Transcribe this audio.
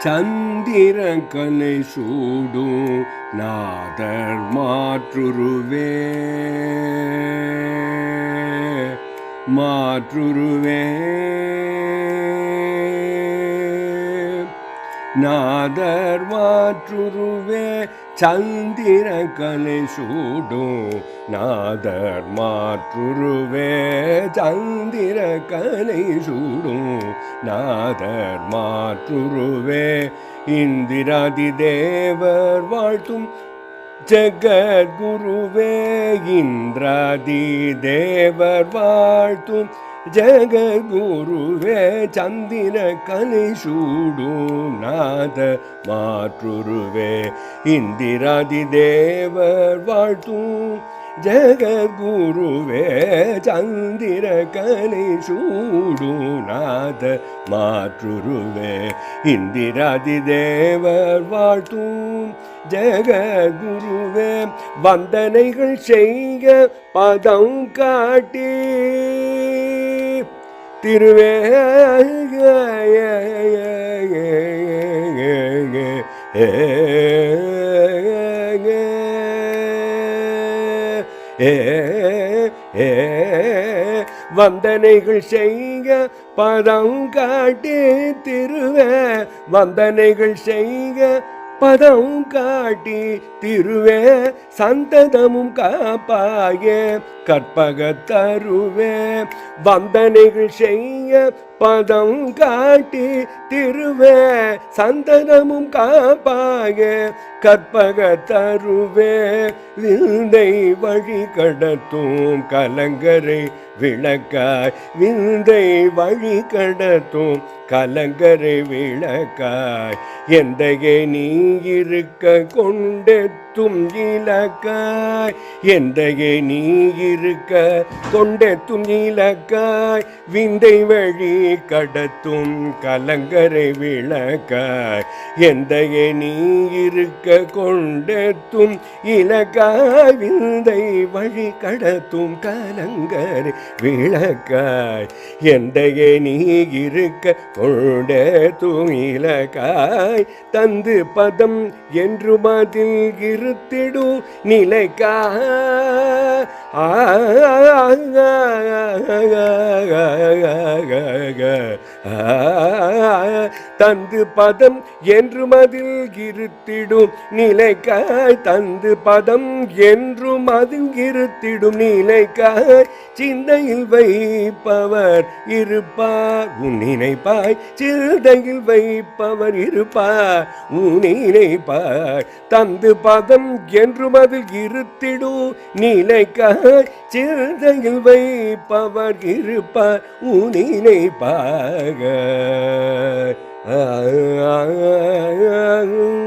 சந்திர கலை சூடும் நாதர் மாற்றுருவே. மாற்றுருவே. நாதர் மாற்றுருவே சந்திர கலை சூடும். நாதர் மாற்றுருவே சந்திர கலை சூடும். நாதர் மாற்றுருவே இந்திராதி தேவர் வாழ்த்தும். ஜெகத்குருவே இந்திராதி தேவர் வாழ்த்தும். ஜெகத்குருவே சந்திர கலை சூடும் நாத மாற்றுருவே இந்திராதி தேவர் வாழ்த்தும் ஜெகத்குருவே சந்திர கலை சூடும் நாத மாற்றுருவே இந்திராதி தேவர் வாழ்த்தும் ஜெகத்குருவே வந்தனைகள் செய்க பதம் காட்டி திருவே வந்தனைகள் செய்க பதம் காட்டி திருவே வந்தனைகள் செய்க பதம் காட்டி திருவே சந்ததமும் காப்பாயே கற்பக தருவே வந்தனைகள் செய்ய பதம் காட்டி திருவே சந்தனமும் காப்பாக கற்பக தருவே. விந்தை வழி கடத்தும் கலங்கரை விளக்காய். விந்தை வழி கடத்தும் கலங்கரை விளக்காய். எந்தையே நீ இருக்க கொண்டெத்தும் இலக்காய். எந்தையே நீ இருக்க கொண்டெத்தும் இலக்காய். விந்தை வழி கடத்தும் கலங்கரை விளக்காய் எந்த நீ இருக்க கொண்டெத்தும் இலக்காய் வழி கடத்தும் கலங்கரை விளக்காய் எந்த நீ இருக்க கொண்டெத்தும் இலக்காய் தந்து பதம் என்று மதில் இருத்திடும் நிலைக்கா ஆ ah. ah, ah, ah தந்து பதம் என்று மதில் இருத்திடும். நிலைக்காய் தந்து பதம் என்று மதில் இருத்திடும். நிலைக்காய் சிந்தையில் வைப்பவர் இருப்பார். உன் நினைப்பாய் சிந்தையில் வைப்பவர் இருப்பார். உன் நினைப்பாய் தந்து பதம் என்று மதில் இருத்திடும். நிலைக்காய் சிந்தையில் வைப்பவர் இருப்பார். உன் நினைப்பாக 啊啊啊啊